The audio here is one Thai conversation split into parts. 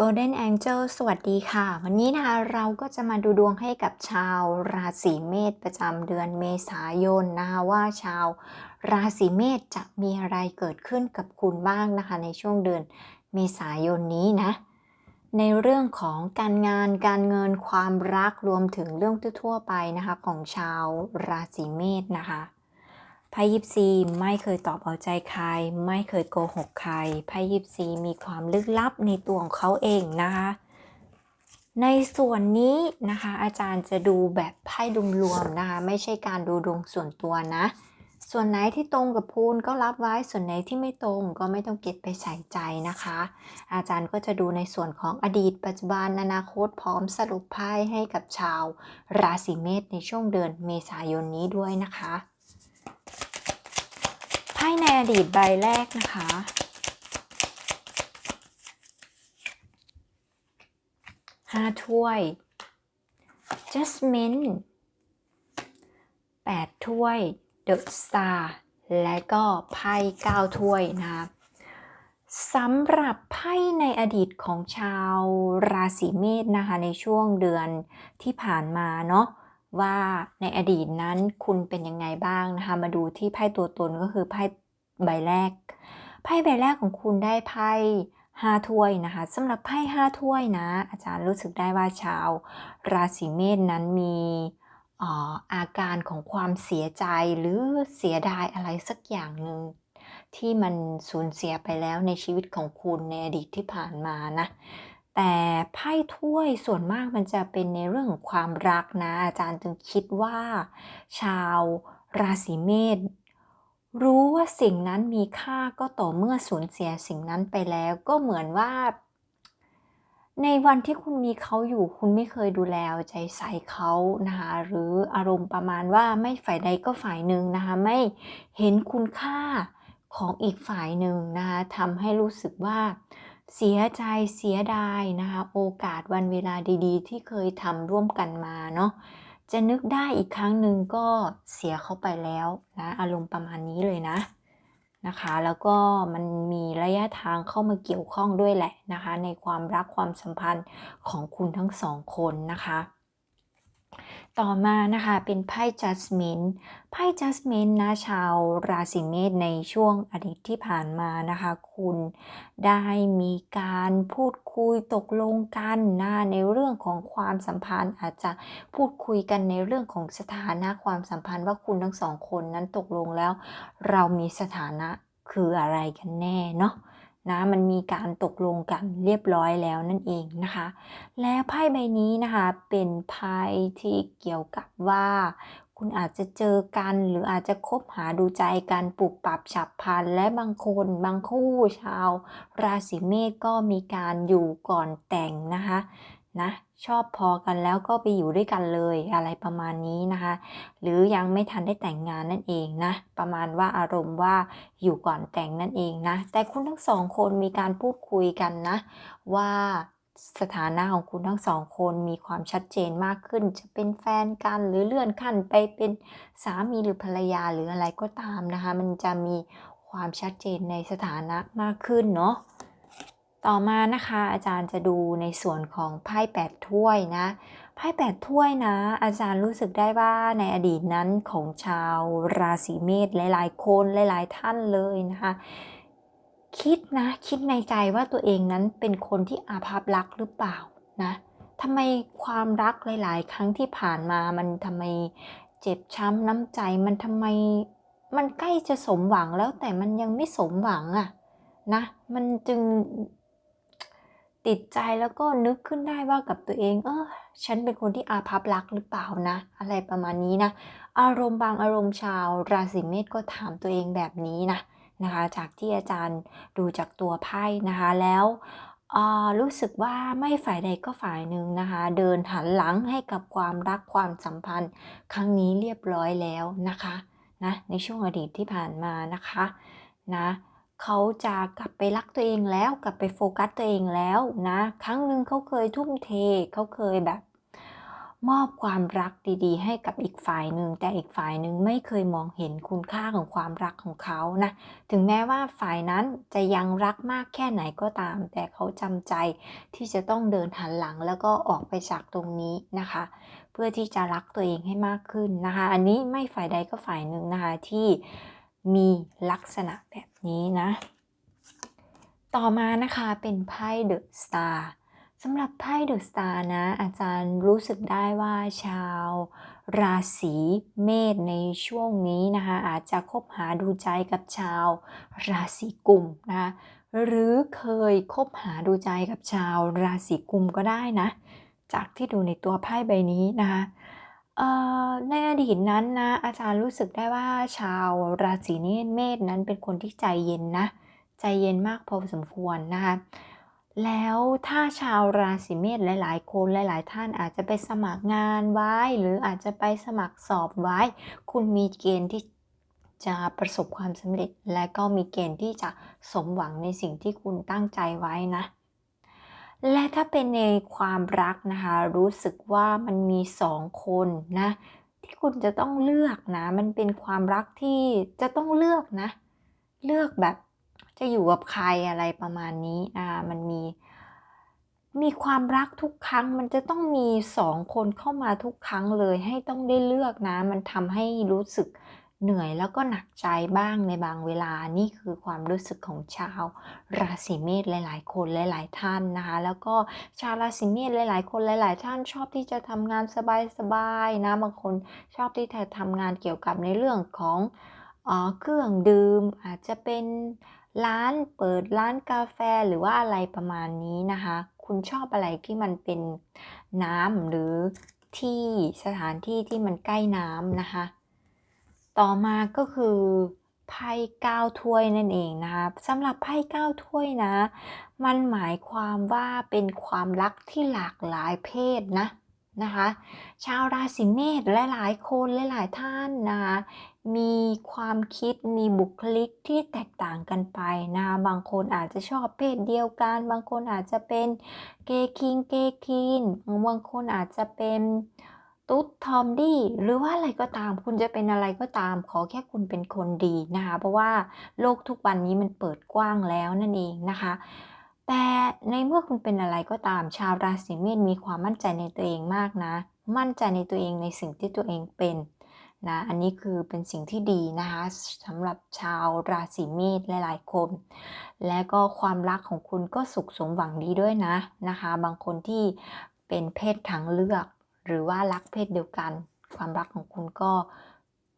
Golden Angel สวัสดีค่ะ วันนี้นะคะเราก็จะมาดูดวงให้กับชาวราศีเมษประจำเดือนเมษายนนะคะว่าชาวราศีเมษจะมีอะไรเกิดขึ้นกับคุณบ้างนะคะ ในช่วงเดือนเมษายนนี้นะ ในเรื่องของการงานการเงินความรักรวมถึงเรื่องทั่วไปนะคะของชาวราศีเมษนะคะ ไพ่ยิปซีไม่เคยตอบเอาใจใคร ไม่เคยโกหกใครไพ่ยิปซีมีความลึกลับในตัวของเขาเองนะคะ ในส่วนนี้นะคะ อาจารย์จะดูแบบไพ่รวมนะคะ ไม่ใช่การดูดวงส่วนตัวนะ ส่วนไหนที่ตรงกับคุณก็รับไว้ส่วนไหนที่ไม่ตรงก็ไม่ต้องเก็บไปใส่ใจนะคะ อาจารย์ก็จะดูในส่วนของอดีต ปัจจุบันอนาคตพร้อมสรุปไพ่ให้กับชาว ราศีเมษในช่วงเดือนเมษายนนี้ด้วยนะคะ พ่ในอดีตใบแรกนะคะ ห้าถ้วย Jasmine แปดถ้วย The Star และก็ไพ่เก้าถ้วยนะคะสำหรับไพ่ในอดีตของชาวราศีเมษนะคะในช่วงเดือนที่ผ่านมาเนาะ ว่าในอดีตนั้นคุณเป็นยังไงบ้างนะคะ มาดูที่ไพ่ตัวตนก็คือไพ่ใบแรก ไพ่ใบแรกของคุณได้ไพ่ห้าถ้วยนะคะสำหรับไพ่ห้าถ้วยนะ อาจารย์รู้สึกได้ว่าชาว ราศีเมษนั้นมีอ่ออาการของความเสียใจหรือเสียดายอะไรสักอย่างหนึ่งที่มันสูญเสียไปแล้วในชีวิตของคุณในอดีตที่ผ่านมานะ แต่ไพ่ถ้วยส่วนมากมันจะเป็นในเรื่องของความรักนะ อาจารย์จึงคิดว่า ชาวราศีเมษรู้ว่าสิ่งนั้นมีค่าก็ต่อเมื่อสูญเสียสิ่งนั้นไปแล้ว ก็เหมือนว่า ในวันที่คุณมีเขาอยู่คุณไม่เคยดูแลใจใส่เขานะคะหรืออารมณ์ประมาณว่าไม่ฝ่ายใดก็ฝ่ายหนึ่งนะคะไม่เห็นคุณค่าของอีกฝ่ายหนึ่งนะคะทำให้รู้สึกว่า เสียใจเสียดายนะคะ โอกาสวันเวลาดีๆ ที่เคยทำร่วมกันมาเนาะจะนึกได้อีกครั้งหนึ่งก็เสียเขาไปแล้วนะอารมณ์ประมาณนี้เลยนะนะคะ แล้วก็มันมีระยะทางเข้ามาเกี่ยวข้องด้วยแหละนะคะ ในความรักความสัมพันธ์ของคุณทั้งสองคนนะคะ ต่อมานะคะเป็นไพ่จัสมินไพ่จัสมินนะชาวราศีเมษในช่วงอดีตที่ผ่านมานะคะ คุณได้มีการพูดคุยตกลงกันนะในเรื่องของความสัมพันธ์ อาจจะพูดคุยกันในเรื่องของสถานะความสัมพันธ์ว่าคุณทั้งสองคนนั้นตกลงแล้ว เรามีสถานะคืออะไรกันแน่เนาะ นะมันมีการตกลงกันเรียบร้อยแล้วนั่นเองนะคะ แล้วไพ่ใบนี้นะคะเป็นไพ่ที่เกี่ยวกับว่า คุณอาจจะเจอกันหรืออาจจะคบหาดูใจกันปรับปรับฉับพลันและบางคนบางคู่ชาว ราศีเมษก็มีการอยู่ก่อนแต่งนะคะ นะชอบพอกันแล้วก็ไปอยู่ด้วยกันเลยอะไรประมาณนี้นะคะ หรือยังไม่ทันได้แต่งงานนั่นเองนะ ประมาณว่าอารมณ์ว่าอยู่ก่อนแต่งนั่นเองนะ แต่คุณทั้งสองคนมีการพูดคุยกันนะ ว่าสถานะของคุณทั้งสองคนมีความชัดเจนมากขึ้น จะเป็นแฟนกันหรือเลื่อนขั้นไปเป็นสามีหรือภรรยาหรืออะไรก็ตามนะคะ มันจะมีความชัดเจนในสถานะมากขึ้นเนาะ ต่อมานะคะอาจารย์จะดูในส่วนของไพ่แปดถ้วยนะไพ่แปดถ้วยนะ อาจารย์รู้สึกได้ว่าในอดีตนั้นของชาวราศีเมษหลายๆ คนหลายๆ ท่านเลยนะคะคิดนะคิดในใจว่าตัวเองนั้นเป็นคนที่อาภัพรักหรือเปล่านะทำไมความรักหลาย ๆ ครั้งที่ผ่านมามันทำไมเจ็บช้ำน้ำใจมันทำไมมันใกล้จะสมหวังแล้วแต่มันยังไม่สมหวังอะนะมันจึง ติดใจแล้วก็นึกขึ้นได้ว่ากับตัวเอง เออฉันเป็นคนที่อาภัพรักหรือเปล่านะ อะไรประมาณนี้นะ อารมณ์บางอารมณ์ชาวราศีเมษก็ถามตัวเองแบบนี้นะนะคะ จากที่อาจารย์ดูจากตัวไพ่นะคะแล้วรู้สึกว่าไม่ฝ่ายใดก็ฝ่ายหนึ่งนะคะ เดินหันหลังให้กับความรักความสัมพันธ์ ครั้งนี้เรียบร้อยแล้วนะคะนะในช่วงอดีตที่ผ่านมานะคะนะ เขาจะกลับไปรักตัวเองแล้วกลับไปโฟกัสตัวเองแล้วนะ ครั้งหนึ่งเขาเคยทุ่มเทเขาเคยแบบ มอบความรักดีๆ ให้กับอีกฝ่ายหนึ่งแต่อีกฝ่ายหนึ่งไม่เคยมองเห็นคุณค่าของความรักของเขานะ ถึงแม้ว่าฝ่ายนั้นจะยังรักมากแค่ไหนก็ตาม แต่เขาจำใจที่จะต้องเดินหันหลังแล้วก็ออกไปจากตรงนี้นะคะ เพื่อที่จะรักตัวเองให้มากขึ้นนะคะ อันนี้ไม่ฝ่ายใดก็ฝ่ายหนึ่งนะคะที่มีลักษณะแบบ นี้นะ ต่อมานะคะเป็นไพ่เดอะสตาร์สำหรับไพ่เดอะสตาร์นะ อาจารย์รู้สึกได้ว่าชาว ราศีเมษในช่วงนี้นะคะอาจจะคบหาดูใจกับชาว ราศีกุมนะคะหรือเคยคบหาดูใจกับชาว ราศีกุมก็ได้นะ จากที่ดูในตัวไพ่ใบนี้นะคะ เอ่อ ในอดีตนั้นนะ อาจารย์รู้สึกได้ว่า ชาวราศีนี้เมษนั้นเป็นคนที่ใจเย็นนะ ใจเย็นมากพอสมควรนะคะ แล้วถ้าชาวราศีเมษหลาย ๆ คนหลาย ๆ ท่านอาจจะไปสมัครงานไว้ หรืออาจจะไปสมัครสอบไว้ คุณมีเกณฑ์ที่จะประสบความสำเร็จ และก็มีเกณฑ์ที่จะสมหวังในสิ่งที่คุณตั้งใจไว้นะ และถ้าเป็นในความรักนะคะ รู้สึกว่ามันมีสองคนนะที่คุณจะต้องเลือกนะ มันเป็นความรักที่จะต้องเลือกนะ เลือกแบบจะอยู่กับใครอะไรประมาณนี้นะคะมันมี มีความรักทุกครั้ง มันจะต้องมีสองคนเข้ามาทุกครั้งเลย ให้ต้องได้เลือกนะ มันทำให้รู้สึก เหนื่อยแล้วก็หนักใจบ้างในบางเวลานี่คือความรู้สึกของชาวราศีเมษหลาย ๆ คนหลาย ๆ ท่านนะคะ แล้วก็ชาวราศีเมษหลาย ๆ คนหลาย ๆ ท่านชอบที่จะทำงานสบาย ๆ นะบางคนชอบที่จะทำงานเกี่ยวกับในเรื่องของเออเครื่องดื่มอาจจะเป็นร้านเปิดร้านกาแฟหรือว่าอะไรประมาณนี้นะคะ คุณชอบอะไรที่มันเป็นน้ำหรือที่สถานที่ที่มันใกล้น้ำนะคะ ต่อมาก็คือไพ่เก้าถ้วยนั่นเองนะคะสำหรับไพ่เก้าถ้วยนะ มันหมายความว่าเป็นความรักที่หลากหลายเพศนะนะคะ ชาวราศีเมษหลายๆคนหลายๆท่านนะคะมีความคิดมีบุคลิกที่แตกต่างกันไปนะคะบางคนอาจจะชอบเพศเดียวกัน บางคนอาจจะเป็นเกย์คิงเกย์คีนบางคนอาจจะเป็น ตุ๊ดทอมดี้หรือว่าอะไรก็ตาม คุณจะเป็นอะไรก็ตาม ขอแค่คุณเป็นคนดีนะคะ เพราะว่าโลกทุกวันนี้มันเปิดกว้างแล้วนั่นเองนะคะ แต่ในเมื่อคุณเป็นอะไรก็ตาม ชาวราศีเมษมีความมั่นใจในตัวเองมากนะ มั่นใจในตัวเองในสิ่งที่ตัวเองเป็นนะอันนี้คือเป็นสิ่งที่ดีนะคะสำหรับชาวราศีเมษหลายๆคน และก็ความรักของคุณก็สุขสมหวังดีด้วยนะนะคะ บางคนที่เป็นเพศทางเลือก หรือว่ารักเพศเดียวกัน ความรักของคุณก็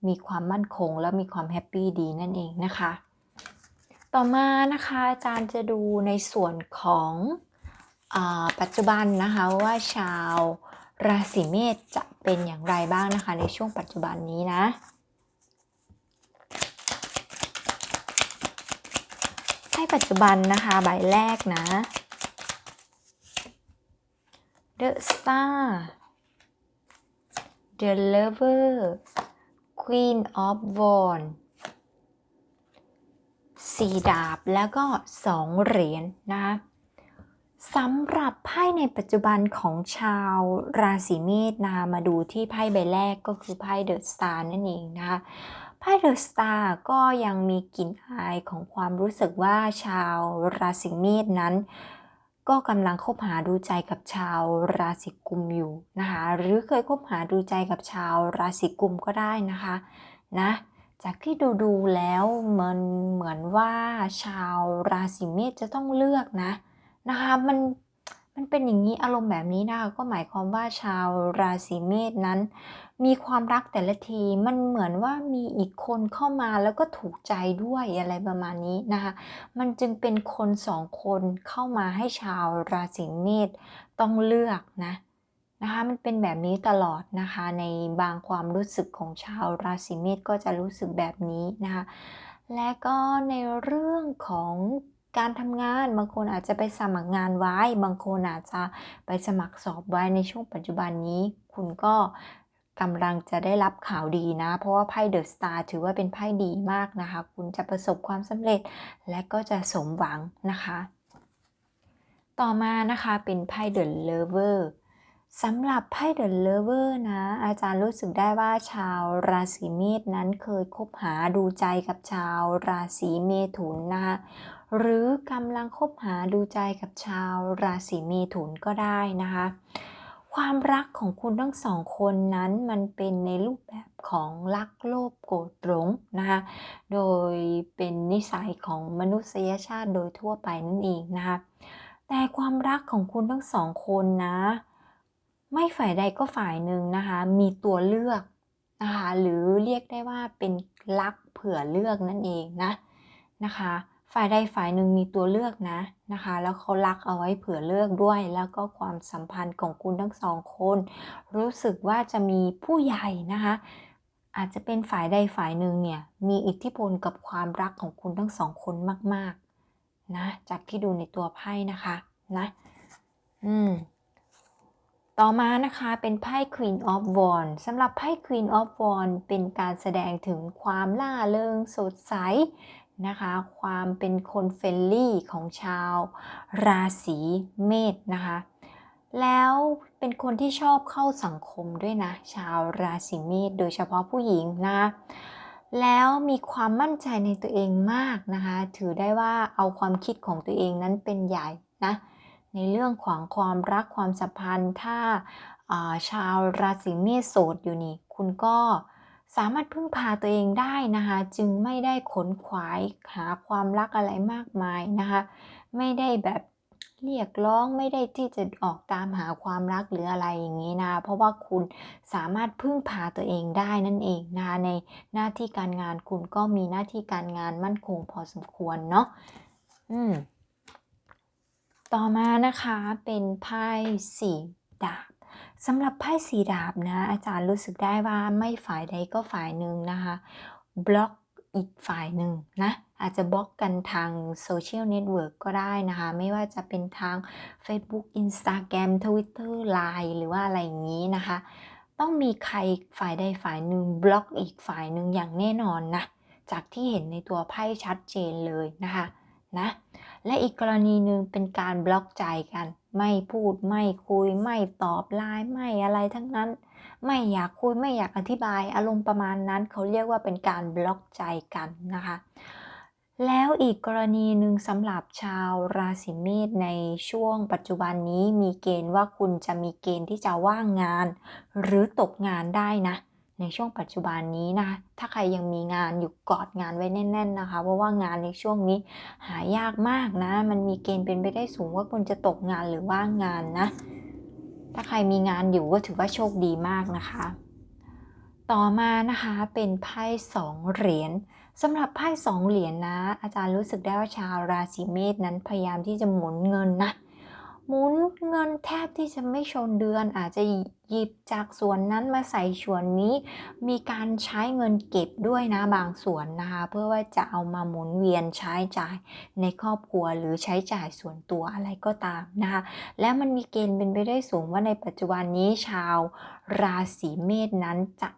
มีความมั่นคงและมีความแฮปปี้ดีนั่นเองนะคะ ต่อมานะคะอาจารย์จะดูในส่วนของอปัจจุบันนะคะว่าชาวราศีเมษจะเป็นอย่างไรบ้างนะคะ ในช่วงปัจจุบันนี้นะให้ปัจจุบันนะคะใบแรกนะ The Star The Lover Queen of Wands สี่ดาบแล้วก็สองเหรียญนะคะสำหรับไพ่ในปัจจุบันของชาวราศีเมษนะคะมาดูที่ไพ่ใบแรกก็คือไพ่เดอะสตาร์นั่นเองนะคะไพ่เดอะสตาร์ก็ยังมีกลิ่นอายของความรู้สึกว่าชาวราศีเมษนั้น ก็กำลังคบหาดูใจกับชาวราศีกุมอยู่นะคะ หรือเคยคบหาดูใจกับชาวราศีกุมก็ได้นะคะนะจากที่ดูดูแล้วมันเหมือนว่าชาวราศีเมษจะต้องเลือกนะนะคะมัน มันเป็นอย่างนี้อารมณ์แบบนี้นะคะก็หมายความว่าชาวราศีเมษนั้น มีความรักแต่ละทีมันเหมือนว่ามีอีกคนเข้ามาแล้วก็ถูกใจด้วยอะไรประมาณนี้นะคะมันจึงเป็นคนสองคนเข้ามาให้ชาวราศีเมษต้องเลือกนะนะคะมันเป็นแบบนี้ตลอดนะคะในบางความรู้สึกของชาวราศีเมษก็จะรู้สึกแบบนี้นะคะและก็ในเรื่องของ การทำงาน บางคนอาจจะไปสมัครงานไว้ บางคนอาจจะไปสมัครสอบไว้ในช่วงปัจจุบันนี้ คุณก็กำลังจะได้รับข่าวดีนะ เพราะว่าไพ่เดอะสตาร์ถือว่าเป็นไพ่ดีมากนะคะ คุณจะประสบความสำเร็จและก็จะสมหวังนะคะ ต่อมานะคะเป็นไพ่เดอะเลเวอร์สำหรับไพ่ The Lover นะ อาจารย์รู้สึกได้ว่าชาวราศีเมษนั้นเคยคบหาดูใจกับชาวราศีเมถุนนะคะ หรือกำลังคบหาดูใจกับชาวราศีเมถุนก็ได้นะคะ ความรักของคุณทั้งสองคนนั้นมันเป็นในรูปแบบของรักโลภโกรธหลงนะคะ โดยเป็นนิสัยของมนุษยชาติโดยทั่วไปนั่นเองนะคะ แต่ความรักของคุณทั้งสองคนนะ ไม่ฝ่ายใดก็ฝ่ายหนึ่งนะคะ มีตัวเลือกนะคะ หรือเรียกได้ว่าเป็นรักเผื่อเลือกนั่นเองนะนะคะ ฝ่ายใดฝ่ายหนึ่งมีตัวเลือกนะนะคะ แล้วเขารักเอาไว้เผื่อเลือกด้วย แล้วก็ความสัมพันธ์ของคุณทั้งสองคน รู้สึกว่าจะมีผู้ใหญ่นะคะ อาจจะเป็นฝ่ายใดฝ่ายหนึ่งเนี่ยมีอิทธิพลกับความรักของคุณทั้งสองคนมากๆนะจากที่ดูในตัวไพ่นะคะนะอืมต่อมานะคะเป็นไพ่ Queen of Wands สำหรับไพ่ Queen of Wands เป็นการแสดงถึงความล่าเริงสดใส นะคะ ความเป็นคนเฟรนลี่ของชาวราศีเมษนะคะ แล้วเป็นคนที่ชอบเข้าสังคมด้วยนะ ชาวราศีเมษโดยเฉพาะผู้หญิงนะ แล้วมีความมั่นใจในตัวเองมากนะคะ ถือได้ว่าเอาความคิดของตัวเองนั้นเป็นใหญ่นะ ในเรื่องของความรักความสัมพันธ์ถ้าาชาวราศีเมษโสดอยู่นี่ คุณก็ สามารถพึ่งพาตัวเองได้นะคะ จึงไม่ได้ขนขวายหาความรักอะไรมากมายนะคะ ไม่ได้แบบเรียกร้องไม่ได้ที่จะออกตามหาความรักหรืออะไรอย่างนี้นะเพราะว่าคุณสามารถพึ่งพาตัวเองได้นั่นเองนะคะในหน้าที่การงานคุณก็มีหน้าที่การงานมั่นคงพอสมควรเนาะอืมต่อมานะคะเป็นไพ่สีดาบ สำหรับไพ่สีดาบนะ อาจารย์รู้สึกได้ว่าไม่ฝ่ายใดก็ฝ่ายหนึ่งนะคะบล็อกอีกฝ่ายหนึ่งนะอาจจะบล็อกกันทางโซเชียลเน็ตเวิร์กก็ได้นะคะ ไม่ว่าจะเป็นทาง Facebook Instagram Twitter Line หรือว่าอะไรอย่างนี้นะคะ ต้องมีใครฝ่ายใดฝ่ายหนึ่งบล็อกอีกฝ่ายหนึ่งอย่างแน่นอนนะ จากที่เห็นในตัวไพ่ชัดเจนเลยนะคะนะและอีกกรณีหนึ่งเป็นการบล็อกใจกัน ไม่พูดไม่คุยไม่ตอบไลน์ไม่อะไรทั้งนั้น ไม่อยากคุยไม่อยากอธิบายอารมณ์ประมาณนั้นเขาเรียกว่าเป็นการบล็อกใจกันนะคะ แล้วอีกกรณีหนึ่งสำหรับชาวราศีเมษในช่วงปัจจุบันนี้มีเกณฑ์ว่าคุณจะมีเกณฑ์ที่จะว่างงาน หรือตกงานได้นะ ในช่วงปัจจุบันนี้นะ ถ้าใครยังมีงานอยู่กอดงานไว้แน่น ๆนะคะ เพราะว่างานในช่วงนี้หายากมากนะ มันมีเกณฑ์เป็นไปได้สูงว่าคุณจะตกงานหรือว่างงานนะ ถ้าใครมีงานอยู่ก็ถือว่าโชคดีมากนะคะ ต่อมานะคะเป็นไพ่สองเหรียญสำหรับไพ่สองเหรียญนะอาจารย์รู้สึกได้ว่าชาวราศีเมษนั้นพยายามที่จะหมุนเงินนะ หมุนเงินแทบที่จะไม่ชนเดือน อาจจะหยิบจากส่วนนั้นมาใส่ส่วนนี้ มีการใช้เงินเก็บด้วยนะบางส่วนนะคะ เพื่อว่าจะเอามาหมุนเวียนใช้จ่ายในครอบครัวหรือใช้จ่ายส่วนตัวอะไรก็ตามนะคะและมันมีเกณฑ์เป็นไปได้สูงว่าในปัจจุบันนี้ชาวราศีเมษนั้นจะ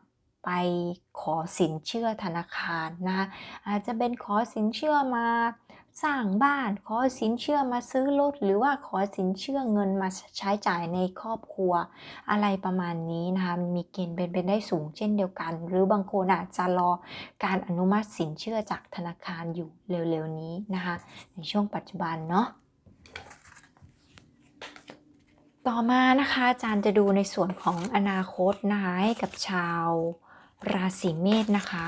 ไปขอสินเชื่อธนาคารนะคะอาจจะเป็นขอสินเชื่อมา สร้างบ้านขอสินเชื่อมาซื้อรถหรือว่าขอสินเชื่อเงินมาใช้จ่ายในครอบครัว อะไรประมาณนี้นะคะมีเกณฑ์เป็นไปได้สูงเช่นเดียวกัน หรือบางคนอาจจะรอการอนุมัติสินเชื่อจากธนาคารอยู่เร็วๆนี้นะคะในช่วงปัจจุบันเนาะต่อมานะคะอาจารย์จะดูในส่วนของอนาคตนะคะให้กับชาวราศีเมษนะคะ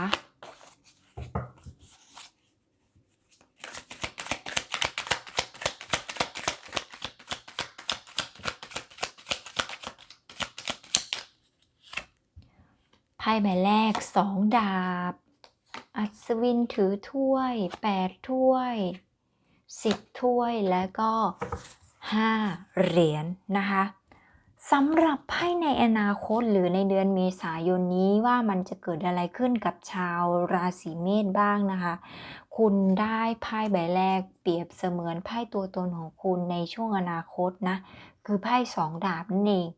พ่ใบแรกสองดาบ อัศวินถือถ้วยแปดถ้วยสิบถ้วยและก็ห้าเหรียญนะคะสำหรับไพ่ในอนาคตหรือในเดือนเมษายนนี้ว่ามันจะเกิดอะไรขึ้นกับชาวราศีเมษบ้างนะคะ คุณได้ไพ่ใบแรกเปรียบเสมือนไพ่ตัวตนของคุณในช่วงอนาคตนะ คือไพ่สองดาบนั่นเอง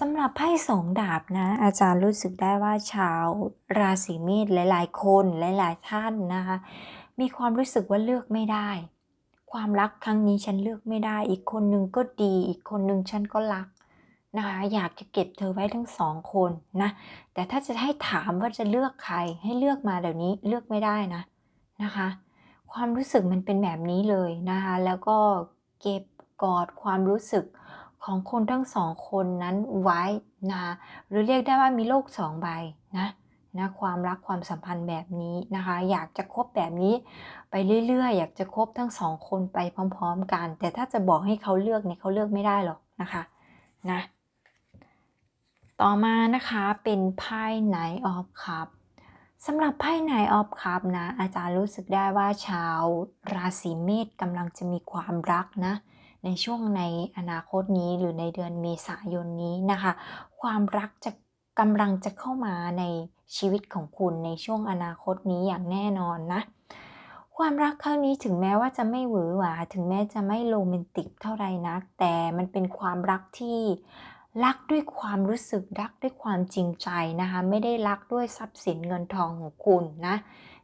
สำหรับไพ่สองดาบนะ อาจารย์รู้สึกได้ว่าชาวราศีเมษหลาย ๆ คนหลาย ๆ ท่านนะคะ มีความรู้สึกว่าเลือกไม่ได้ ความรักครั้งนี้ฉันเลือกไม่ได้ อีกคนนึงก็ดี อีกคนนึงฉันก็รักนะคะอยากจะเก็บเธอไว้ทั้งสองคนนะ แต่ถ้าจะให้ถามว่าจะเลือกใครให้เลือกมาเดี๋ยวนี้เลือกไม่ได้นะนะคะ ความรู้สึกมันเป็นแบบนี้เลยนะคะ แล้วก็เก็บกอดความรู้สึก ของคนทั้งสองคนนั้นไว้นะหรือเรียกได้ว่ามีโลกสองใบนะนะความรักความสัมพันธ์แบบนี้นะคะ อยากจะคบแบบนี้ไปเรื่อยๆ อยากจะคบทั้งสองคนไปพร้อม ๆ กัน แต่ถ้าจะบอกให้เขาเลือกเนี่ยเขาเลือกไม่ได้หรอกนะคะนะต่อมานะคะเป็นไพ่ไหนออฟคัพสำหรับไพ่ไหนออฟคัพนะอาจารย์รู้สึกได้ว่าชาวราศีเมษกำลังจะมีความรักนะ ในช่วงในอนาคตนี้หรือในเดือนเมษายนนี้นะคะ ความรักจะกำลังจะเข้ามาในชีวิตของคุณในช่วงอนาคตนี้อย่างแน่นอนนะ ความรักครั้งนี้ถึงแม้ว่าจะไม่หวือหวาถึงแม้จะไม่โรแมนติกเท่าไรนัก แต่มันเป็นความรักที่รักด้วยความรู้สึกรักด้วยความจริงใจนะคะ ไม่ได้รักด้วยทรัพย์สินเงินทองของคุณนะ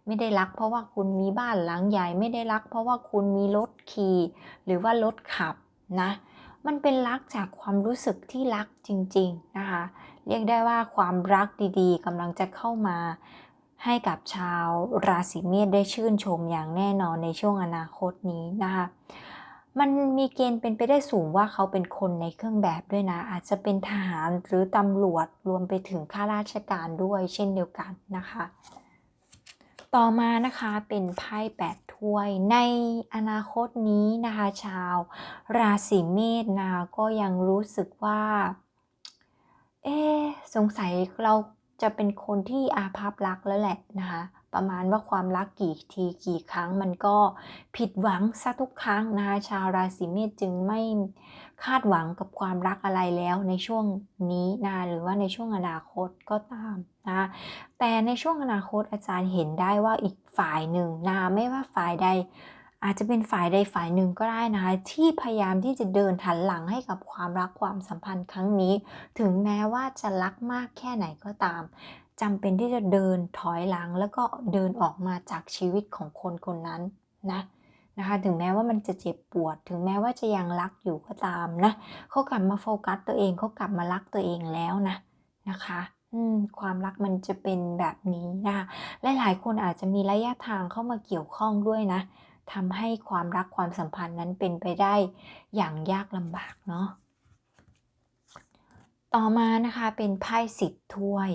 ไม่ได้รัก เพราะว่าคุณมีบ้านหลังใหญ่ไม่ได้รัก เพราะว่าคุณมีรถขี่หรือว่ารถขับนะมันเป็นรักจากความรู้สึกที่รักจริงๆนะคะ เรียกได้ว่าความรักดีๆกำลังจะเข้ามาให้กับชาวราศีเมษได้ชื่นชมอย่างแน่นอนในช่วงอนาคตนี้นะคะมันมีเกณฑ์เป็นไปได้สูงว่าเขาเป็นคนในเครื่องแบบด้วยนะ อาจจะเป็นทหารหรือตำรวจรวมไปถึงข้าราชการด้วยเช่นเดียวกันนะคะ ต่อมานะคะเป็นไพ่แปดถ้วย ในอนาคตนี้นะคะ ชาว ราศีเมษนะก็ยังรู้สึกว่า เอ๊สงสัยเราจะเป็นคนที่อาภัพรักแล้วแหละนะคะ ประมาณว่าความรักกี่ทีกี่ครั้งมันก็ผิดหวังซะทุกครั้งนะคะชาวราศีเมษจึงไม่คาดหวังกับความรักอะไรแล้วในช่วงนี้นะหรือว่าในช่วงอนาคตก็ตามนะแต่ในช่วงอนาคตอาจารย์เห็นได้ว่าอีกฝ่ายหนึ่งนะไม่ว่าฝ่ายใด อาจจะเป็นฝ่ายใดฝ่ายหนึ่งก็ได้นะคะที่พยายามที่จะเดินหันหลังให้กับความรักความสัมพันธ์ครั้งนี้ ถึงแม้ว่าจะรักมากแค่ไหนก็ตามจำเป็นที่จะเดินถอยหลังแล้วก็เดินออกมาจากชีวิตของคนคนนั้นนะนะคะถึงแม้ว่ามันจะเจ็บปวด ถึงแม้ว่าจะยังรักอยู่ก็ตามนะเขากลับมาโฟกัสตัวเองเขากลับมารักตัวเองแล้วนะนะคะความรักมันจะเป็นแบบนี้นะคะหลายๆคนอาจจะมีระยะทางเข้ามาเกี่ยวข้องด้วยนะ ทำให้ความรักความสัมพันธ์นั้นเป็นไปได้อย่างยากลำบากเนาะต่อมานะคะเป็นไพ่สิบถ้วย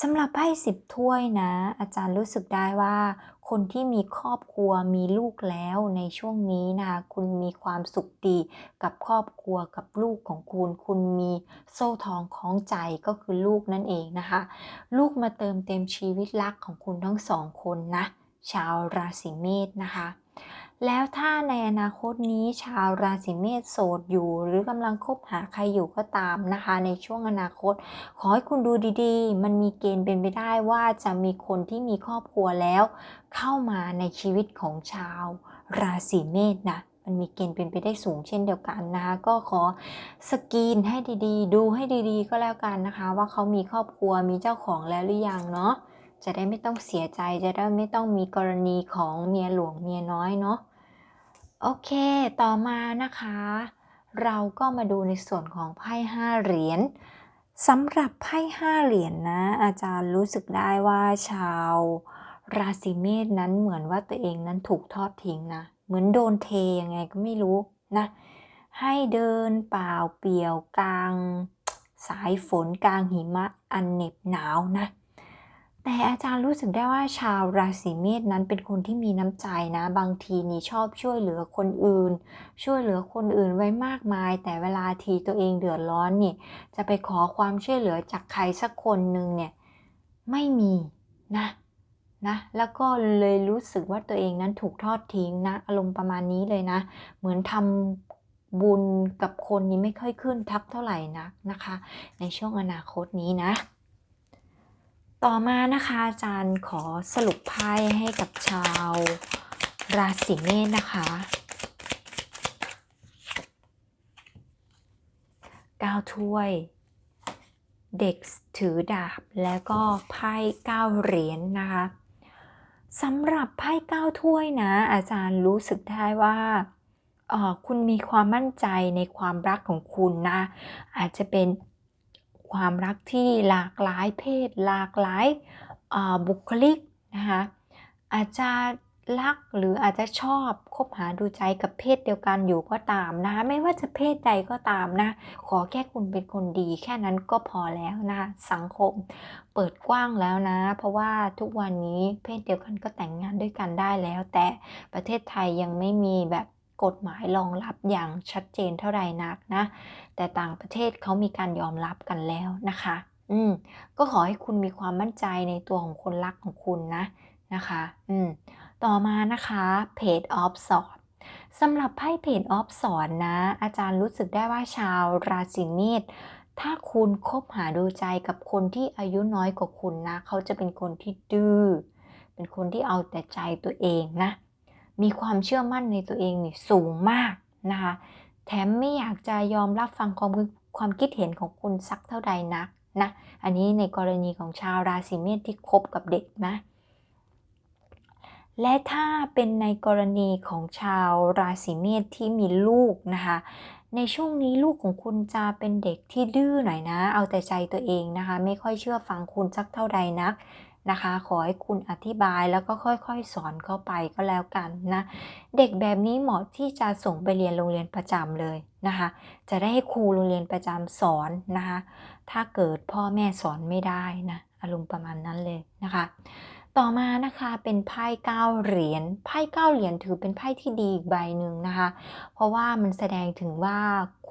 สำหรับไพ่สิบถ้วยนะ อาจารย์รู้สึกได้ว่า คนที่มีครอบครัวมีลูกแล้วในช่วงนี้นะคุณมีความสุขดีกับครอบครัวกับลูกของคุณ คุณมีโซ่ทองคล้องใจก็คือลูกนั่นเองนะคะ ลูกมาเติมเต็มชีวิตรักของคุณทั้งสองคนนะ ชาวราศีเมษนะคะ แล้วถ้าในอนาคตนี้ชาวราศีเมษโสดอยู่ หรือกำลังคบหาใครอยู่ก็ตามนะคะ ในช่วงอนาคต ขอให้คุณดูดีๆ มันมีเกณฑ์เป็นไปได้ว่าจะมีคนที่มีครอบครัวแล้ว เข้ามาในชีวิตของชาวราศีเมษนะมันมีเกณฑ์เป็นไปได้สูงเช่นเดียวกันนะคะ ก็ขอสกรีนให้ดีๆ ดูให้ดีๆ ก็แล้วกันนะคะ ว่าเขามีครอบครัวมีเจ้าของแล้วหรือยังเนาะ จะได้ไม่ต้องเสียใจ จะได้ไม่ต้องมีกรณีของเมียหลวงเมียน้อยเนาะ โอเค ต่อมานะคะ เราก็มาดูในส่วนของไพ่ห้าเหรียญสำหรับไพ่ห้าเหรียญนนะ อาจารย์รู้สึกได้ว่าชาวราศีเมษนั้นเหมือนว่าตัวเองนั้นถูกทอดทิ้งนะ เหมือนโดนเทยังไงก็ไม่รู้นะ ให้เดินเปล่าเปี่ยวกลาง สายฝนกลางหิมะอันเหน็บหนาวนะ แต่อาจารย์รู้สึกได้ว่าชาวราศีเมษนั้นเป็นคนที่มีน้ำใจนะ บางทีนี่ชอบช่วยเหลือคนอื่น ช่วยเหลือคนอื่นไว้มากมาย แต่เวลาทีตัวเองเดือดร้อนนี่ จะไปขอความช่วยเหลือจากใครสักคนหนึ่งเนี่ยไม่มีนะนะแล้วก็เลยรู้สึกว่าตัวเองนั้นถูกทอดทิ้งนะ อารมณ์ประมาณนี้เลยนะ เหมือนทำบุญกับคนนี้ไม่ค่อยขึ้นทักเท่าไหร่นักนะคะ ในช่วงอนาคตนี้นะ ต่อมานะคะอาจารย์ขอสรุปไพ่ให้กับชาวราศีเมษนะคะก้าถ้วย เด็กถือดาบแล้วก็ไพ่เก้าเหรียญนนะคะสำหรับไพ่เก้าถ้วยนะ อาจารย์รู้สึกได้ว่าคุณมีความมั่นใจในความรักของคุณนะ อาจจะเป็น ความรักที่หลากหลายเพศ หลากหลายบุคลิกนะคะอาจจะรักหรืออาจจะชอบคบหาดูใจกับเพศเดียวกันอยู่ก็ตามนะคะไม่ว่าจะเพศใดก็ตามนะขอแค่คุณเป็นคนดี แค่นั้นก็พอแล้วนะคะสังคมเปิดกว้างแล้วนะ เพราะว่าทุกวันนี้เพศเดียวกันก็แต่งงานด้วยกันได้แล้ว แต่ประเทศไทยยังไม่มีแบบ กฎหมายรองรับอย่างชัดเจนเท่าไหร่นักนะ แต่ต่างประเทศเขามีการยอมรับกันแล้วนะคะ อืมก็ขอให้คุณมีความมั่นใจในตัวของคนรักของคุณนะนะคะ อืมต่อมานะคะเพจออฟสอนสำหรับไพ่เพจออฟสอนนะ อาจารย์รู้สึกได้ว่าชาวราศีเมษถ้าคุณคบหาดูใจกับคนที่อายุน้อยกว่าคุณนะ เขาจะเป็นคนที่ดื้อ เป็นคนที่เอาแต่ใจตัวเองนะ มีความเชื่อมั่นในตัวเองนี่สูงมากนะคะแถมไม่อยากจะยอมรับฟังความความคิดเห็นของคุณสักเท่าใดนักนะอันนี้ในกรณีของชาวราศีเมษที่คบกับเด็กนะ และถ้าเป็นในกรณีของชาวราศีเมษที่มีลูกนะคะ ในช่วงนี้ลูกของคุณจะเป็นเด็กที่ดื้อหน่อยนะ เอาแต่ใจตัวเองนะคะ ไม่ค่อยเชื่อฟังคุณสักเท่าใดนัก นะคะ ขอให้คุณอธิบายแล้วก็ค่อยๆ สอนเข้าไปก็แล้วกันนะ เด็กแบบนี้เหมาะที่จะส่งไปเรียนโรงเรียนประจำเลยนะคะ จะได้ให้ครูโรงเรียนประจำสอนนะคะ ถ้าเกิดพ่อแม่สอนไม่ได้นะอารมณ์ประมาณนั้นเลยนะคะ ต่อมานะคะเป็นไพ่เก้าเหรียญไพ่เก้าเหรียญถือเป็นไพ่ที่ดีอีกใบหนึ่งนะคะ เพราะว่ามันแสดงถึงว่า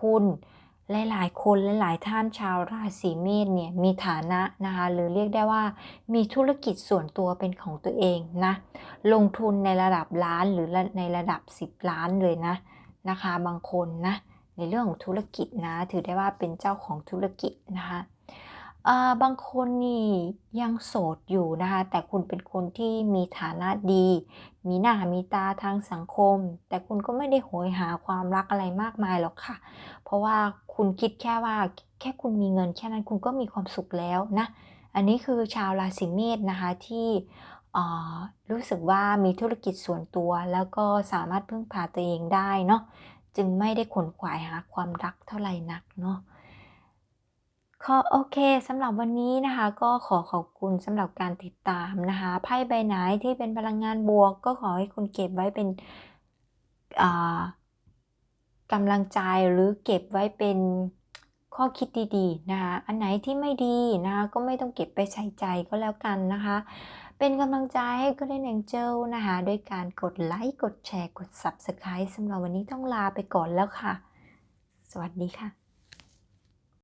คุณ หลายๆ คนหลายๆท่านชาวราศีเมษเนี่ยมีฐานะนะคะหรือเรียกได้ว่ามีธุรกิจส่วนตัวเป็นของตัวเองนะลงทุนในระดับล้านหรือในระดับ 10 ล้านเลยนะนะคะบางคนนะในเรื่องของธุรกิจนะถือได้ว่าเป็นเจ้าของธุรกิจนะคะ บางคนนี่ยังโสดอยู่นะคะ แต่คุณเป็นคนที่มีฐานะดี มีหน้ามีตาทางสังคม แต่คุณก็ไม่ได้โหยหาความรักอะไรมากมายหรอกค่ะ เพราะว่าคุณคิดแค่ว่าแค่คุณมีเงินแค่นั้นคุณก็มีความสุขแล้วนะ อันนี้คือชาวราศีเมษนะคะที่รู้สึกว่ามีธุรกิจส่วนตัว แล้วก็สามารถพึ่งพาตัวเองได้เนาะจึงไม่ได้ขนขวายหาความรักเท่าไหร่นักเนาะ ขอโอเคสำหรับวันนี้นะคะ ก็ขอขอบคุณสำหรับการติดตามนะคะไพ่ใบไหนที่เป็นพลังงานบวก ก็ขอให้คุณเก็บไว้เป็นกำลังใจหรือเก็บไว้เป็นข้อคิดดีๆนะคะอันไหนที่ไม่ดีนะคะก็ไม่ต้องเก็บไปใส่ใจก็แล้วกันนะคะ เป็นกำลังใจให้ก็ได้แองเจลนะคะด้วยการกดไลค์กดแชร์กด Subscribe สำหรับวันนี้ต้องลาไปก่อนแล้วค่ะ สวัสดีค่ะ